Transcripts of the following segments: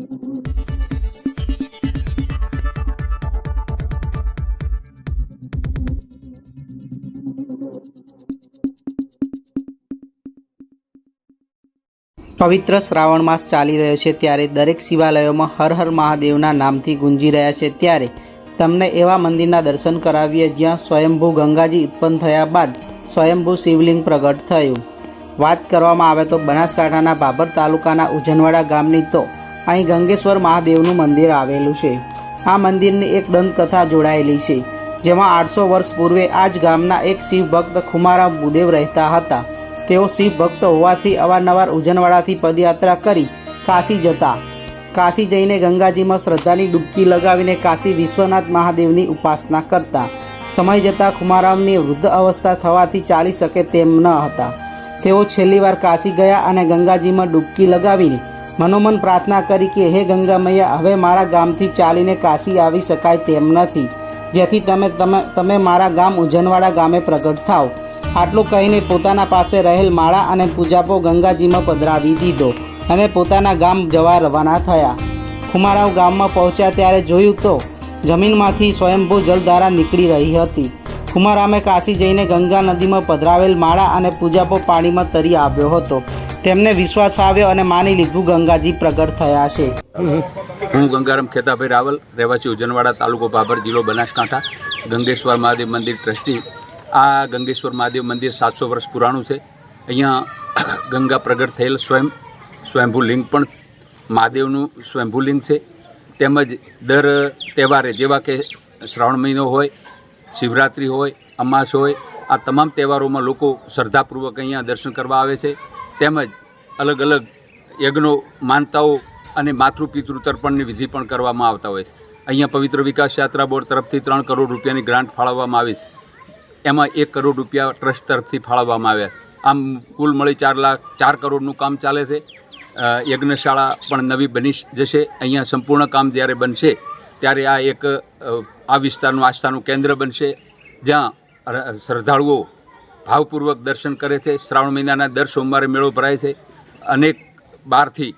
પવિત્ર શ્રાવણ માસ ચાલી રહ્યો છે ત્યારે દરેક શિવાલયોમાં હર હર મહાદેવના નામથી ગુંજી રહ્યા છે ત્યારે તમને એવા મંદિરના દર્શન કરાવીએ જ્યાં સ્વયંભૂ ગંગાજી ઉત્પન્ન થયા બાદ સ્વયંભૂ શિવલિંગ પ્રગટ થયું. વાત કરવામાં આવે તો બનાસકાંઠાના બાબર તાલુકાના ઉજનવાડા ગામની તો અહીં ગંગેશ્વર મહાદેવનું મંદિર આવેલું છે. આ મંદિરની એક દંતકથા જોડાયેલી છે, જેમાં આઠસો વર્ષ પૂર્વે આ જ ગામના એક શિવ ભક્ત ખુમારામ ભૂદેવ રહેતા હતા. તેઓ શિવ ભક્ત હોવાથી અવારનવાર ઉજનવાડાથી પદયાત્રા કરી કાશી જતા. કાશી જઈને ગંગાજીમાં શ્રદ્ધાની ડૂબકી લગાવીને કાશી વિશ્વનાથ મહાદેવની ઉપાસના કરતા. સમય જતાં ખુમારામની વૃદ્ધ અવસ્થા થવાથી ચાલી શકે તેમ ન હતા. તેઓ છેલ્લી વાર કાશી ગયા અને ગંગાજીમાં ડૂબકી લગાવીને મનોમન પ્રાર્થના કરી કે, હે ગંગા મૈયા હવે મારા ગામથી ચાલીને કાશી આવી શકાય તેમ નથી. જેથી તમે તમે તમે મારા ગામ ઉજનવાડા ગામે પ્રગટ થાઓ. આટલું કહીને પોતાના પાસે રહેલ માળા અને પૂજાપો ગંગાજીમાં પધરાવી દીધો અને પોતાના ગામ જવા રવાના થયા. ખુમારાવ ગામમાં પહોંચ્યા ત્યારે જોયું તો, જમીનમાંથી સ્વયંભૂ જલધારા નીકળી રહી હતી. ખુમારામે કાશી જઈને ગંગા નદીમાં પધરાવેલ માળા અને પૂજાપો પાણીમાં તરી આવ્યો હતો. તેમને વિશ્વાસ આવ્યો અને માની લીધું ગંગાજી પ્રગટ થયા છે. હું ગંગારામ ખેતાભાઈ રાવલ, રહેવાસી ઉજનવાડા તાલુકો બાબર જિલ્લો બનાસકાંઠા, ગંગેશ્વર મહાદેવ મંદિર ટ્રસ્ટી. આ ગંગેશ્વર મહાદેવ મંદિર સાતસો વર્ષ પુરાણું છે. અહીંયા ગંગા પ્રગટ થયેલ સ્વયં સ્વયંભૂ લિંગ પણ મહાદેવનું સ્વયંભૂ લિંગ છે. તેમજ દર તહેવારે જેવા કે શ્રાવણ મહિનો હોય, શિવરાત્રિ હોય, અમાસ હોય, આ તમામ તહેવારોમાં લોકો શ્રદ્ધાપૂર્વક અહીંયા દર્શન કરવા આવે છે. તેમજ અલગ અલગ યજ્ઞો, માનતાઓ અને માતૃ પિતૃ તર્પણની વિધિ પણ કરવામાં આવતા હોય છે. અહીંયા પવિત્ર વિકાસ યાત્રા બોર્ડ તરફથી ત્રણ કરોડ રૂપિયાની ગ્રાન્ટ ફાળવવામાં આવી છે. એમાં એક કરોડ રૂપિયા ટ્રસ્ટ તરફથી ફાળવવામાં આવ્યા આમ કુલ મળી ચાર લાખ, ચાર કરોડનું કામ ચાલે છે. યજ્ઞશાળા પણ નવી બની જશે. અહીંયા સંપૂર્ણ કામ જ્યારે બનશે, ત્યારે આ એક આ વિસ્તારનું, આસ્થાનું કેન્દ્ર બનશે. જ્યાં શ્રદ્ધાળુઓ ભાવપૂર્વક દર્શન કરે છે. શ્રાવણ મહિનાના દર સોમવારે મેળો ભરાય છે. અનેક બહારથી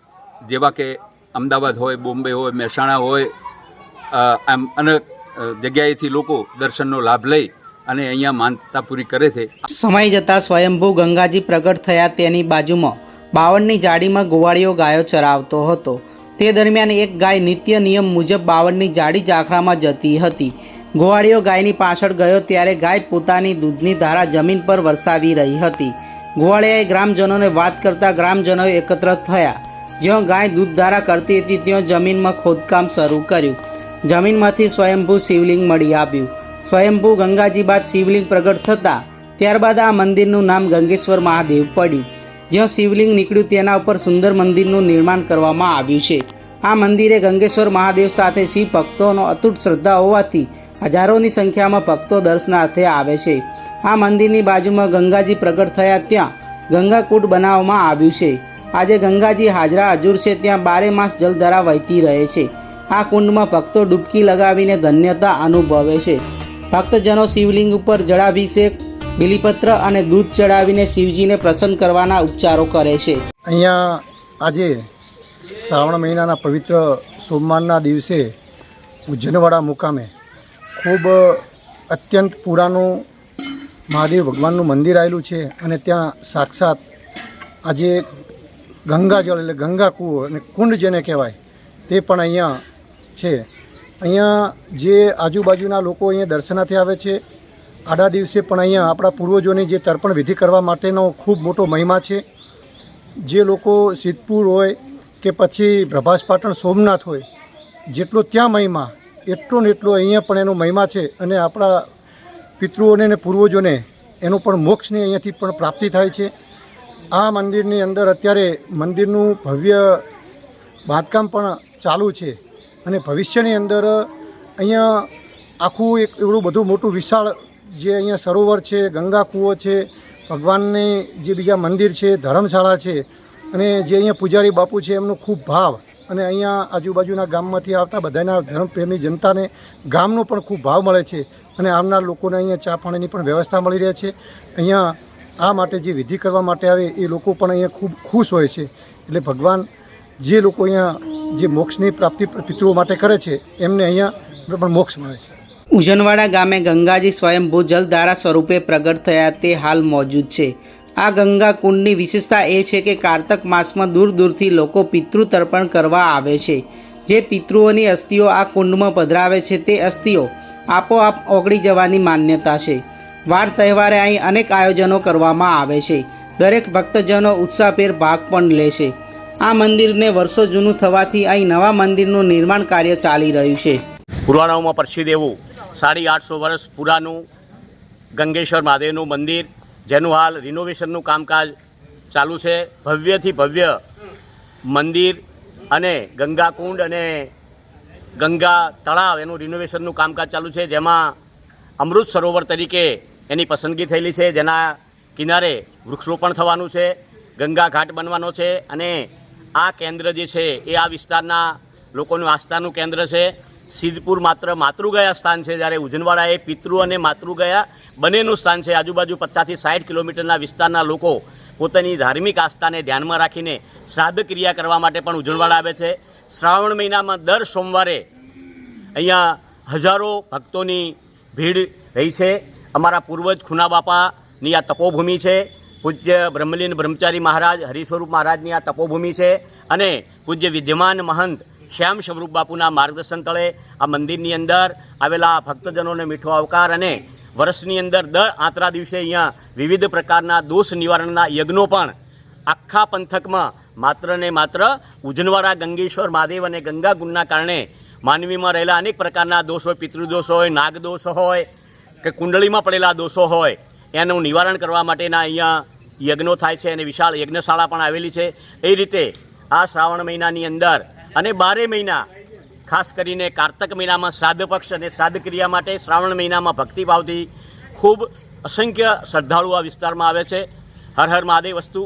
જેવા કે અમદાવાદ હોય, બોમ્બે હોય, મહેસાણા હોય આમ અનેક જગ્યાએથી લોકો દર્શનનો લાભ લઈ અને અહીંયા માનતા પૂરી કરે છે. સમય જતાં સ્વયંભૂ ગંગાજી પ્રગટ થયા તેની બાજુમાં બાવળની જાડીમાં ગોવાળીઓ ગાયો ચરાવતો હતો. તે દરમિયાન એક ગાય નિત્ય નિયમ મુજબ બાવળની જાડી જાખરામાં જતી હતી. ગોવાળીઓ ગાયની પાછળ ગયો ત્યારે ગાય પોતાની દૂધની ધારા જમીન પર વરસાવી રહી હતી. ગોવાળિયાએ ગ્રામજનોને વાત કરતા ગ્રામજનોએ એકત્ર થયા. જ્યાં ગાય દૂધ ધારા કરતી હતી, ત્યાં જમીનમાં ખોદકામ શરૂ કર્યું. જમીનમાંથી સ્વયંભૂ શિવલિંગ મળી આવ્યું. સ્વયંભૂ ગંગાજી બાદ શિવલિંગ પ્રગટ થતાં, ત્યારબાદ આ મંદિરનું નામ ગંગેશ્વર મહાદેવ પડ્યું. જ્યાં શિવલિંગ નીકળ્યું તેના ઉપર સુંદર મંદિરનું નિર્માણ કરવામાં આવ્યું છે. આ મંદિરે ગંગેશ્વર મહાદેવ સાથે શિવ ભક્તોનો અતૂટ શ્રદ્ધા હોવાથી હજારોની સંખ્યામાં ભક્તો દર્શનાર્થે આવે છે. આ મંદિરની બાજુમાં ગંગાજી પ્રગટ થયા ત્યાં ગંગાકૂટ બનાવવામાં આવ્યું છે. આજે ગંગાજી હાજરા હજુર છે, ત્યાં બારે માસ જલધારા વહેતી રહે છે. આ કુંડમાં ભક્તો ડૂબકી લગાવીને ધન્યતા અનુભવે છે. ભક્તજનો શિવલિંગ ઉપર જળાભિષેક બિલીપત્ર અને દૂધ ચડાવીને શિવજીને પ્રસન્ન કરવાના ઉપચારો કરે છે. અહીંયા આજે શ્રાવણ મહિનાના પવિત્ર સોમવારના દિવસે ઉજ્જનવાડા મુકામે ખૂબ અત્યંત પુરાનું મહાદેવ ભગવાનનું મંદિર આવેલું છે અને ત્યાં સાક્ષાત આજે ગંગાજળ એટલે ગંગા કૂવો અને કુંડ જેને કહેવાય તે પણ અહીંયા છે. અહીંયા જે આજુબાજુના લોકો અહીંયા દર્શનાથી આવે છે, આડા દિવસે પણ અહીંયા આપણા પૂર્વજોની જે તર્પણ વિધિ કરવા માટેનો ખૂબ મોટો મહિમા છે. જે લોકો સિદ્ધપુર હોય કે પછી પ્રભાસ પાટણ સોમનાથ હોય, જેટલો ત્યાં મહિમા એટલો ને એટલો અહીંયા પણ એનો મહિમા છે અને આપણા પિતૃઓને અને પૂર્વજોને એનો પણ મોક્ષની અહીંયાથી પણ પ્રાપ્તિ થાય છે. આ મંદિરની અંદર અત્યારે મંદિરનું ભવ્ય બાંધકામ પણ ચાલુ છે અને ભવિષ્યની અંદર અહીંયા આખું એક એવડું બધું મોટું વિશાળ જે અહીંયા સરોવર છે, ગંગા કૂવો છે, ભગવાનની જે બીજા મંદિર છે, ધર્મશાળા છે અને જે અહીંયા પૂજારી બાપુ છે એમનો ખૂબ ભાવ અને અહીંયા આજુબાજુના ગામમાંથી આવતા બધાના ધર્મપ્રેમી જનતાને ગામનો પણ ખૂબ ભાવ મળે છે અને આવનાર લોકોને અહીંયા ચા પાણીની પણ વ્યવસ્થા મળી રહે છે. અહીંયા આ માટે જે વિધિ કરવા માટે આવે એ લોકો પણ અહીંયા ખૂબ ખુશ હોય છે. એટલે ભગવાન જે લોકો અહીંયા જે મોક્ષની પ્રાપ્તિ પિતૃઓ માટે કરે છે, એમને અહીંયા પણ મોક્ષ મળે છે. ઉજનવાડા ગામે ગંગાજી સ્વયંભૂ જલધારા સ્વરૂપે પ્રગટ થયા તે હાલ મોજૂદ છે. આ ગંગા કુંડની વિશેષતા એ છે કે કારતક માસમાં દૂર દૂરથી લોકો પિતૃ તર્પણ કરવા આવે છે. જે પિતૃઓની અસ્થિઓ આ કુંડમાં પધરાવે છે તે અસ્થિઓ આપોઆપ ઓગળી જવાની માન્યતા છે. વાર તહેવારે અહીં અનેક આયોજનો કરવામાં આવે છે. દરેક ભક્તજનો ઉત્સાહભેર ભાગ પણ લે છે. આ મંદિરને વર્ષો જૂનું થવાથી અહીં નવા મંદિરનું નિર્માણ કાર્ય ચાલી રહ્યું છે. પુરાણાઓમાં પ્રસિદ્ધ એવું સાડી આઠસો વર્ષ પુરાનું ગંગેશ્વર મહાદેવનું મંદિર જેનું હાલ રિનોવેશનનું કામકાજ ચાલુ છે. ભવ્યથી ભવ્ય મંદિર અને ગંગાકુંડ અને ગંગા તળાવ એનું રિનોવેશનનું કામકાજ ચાલુ છે. જેમાં અમૃત સરોવર તરીકે એની પસંદગી થયેલી છે. જેના કિનારે વૃક્ષરોપણ થવાનું છે, ગંગા ઘાટ બનવાનો છે અને આ કેન્દ્ર જે છે એ આ વિસ્તારના લોકોનું આસ્થાનું કેન્દ્ર છે. સિદ્ધપુર માત્ર માતૃગયા સ્થાન છે જ્યારે ઉજનવાડા એ પિતૃ અને માતૃગયા બંનેનું સ્થાન છે. આજુબાજુ પચાસથી સાઠ કિલોમીટરના વિસ્તારના લોકો પોતાની ધાર્મિક આસ્થાને ધ્યાનમાં રાખીને શ્રાદ્ધ ક્રિયા કરવા માટે પણ ઉજનવાડા આવે છે. શ્રાવણ મહિનામાં દર સોમવારે અહીંયા હજારો ભક્તોની ભીડ રહી છે. અમારા પૂર્વજ ખૂના બાપાની આ તપોભૂમિ છે. પૂજ્ય બ્રહ્મલીન બ્રહ્મચારી મહારાજ હરિસ્વરૂપ મહારાજની આ તપોભૂમિ છે અને પૂજ્ય વિદ્યમાન મહંત શ્યામ સ્વરૂપ બાપુના માર્ગદર્શન તળે આ મંદિરની અંદર આવેલા ભક્તજનોને મીઠો આવકાર અને વર્ષની અંદર દર આંતરા દિવસે અહીંયા વિવિધ પ્રકારના દોષ નિવારણના યજ્ઞો પણ આખા પંથકમાં માત્ર ને માત્ર ઉજનવાડા ગંગેશ્વર, મહાદેવ અને ગંગાકુંડના કારણે માનવીમાં રહેલા અનેક પ્રકારના દોષ હોય, પિતૃદોષ હોય, નાગદોષ હોય કે કુંડળીમાં પડેલા દોષો હોય, એનું નિવારણ કરવા માટેના અહીંયા યજ્ઞો થાય છે અને વિશાળ યજ્ઞશાળા પણ આવેલી છે. એ રીતે આ શ્રાવણ મહિનાની અંદર અને બારે મહિના, ખાસ કરીને કારતક મહિનામાં શ્રાદ્ધ પક્ષ અને શ્રાદ્ધ ક્રિયા માટે શ્રાવણ મહિનામાં ભક્તિભાવથી ખૂબ અસંખ્ય શ્રદ્ધાળુ આ વિસ્તારમાં આવે છે. હર હર મહાદેવ વસ્તુ.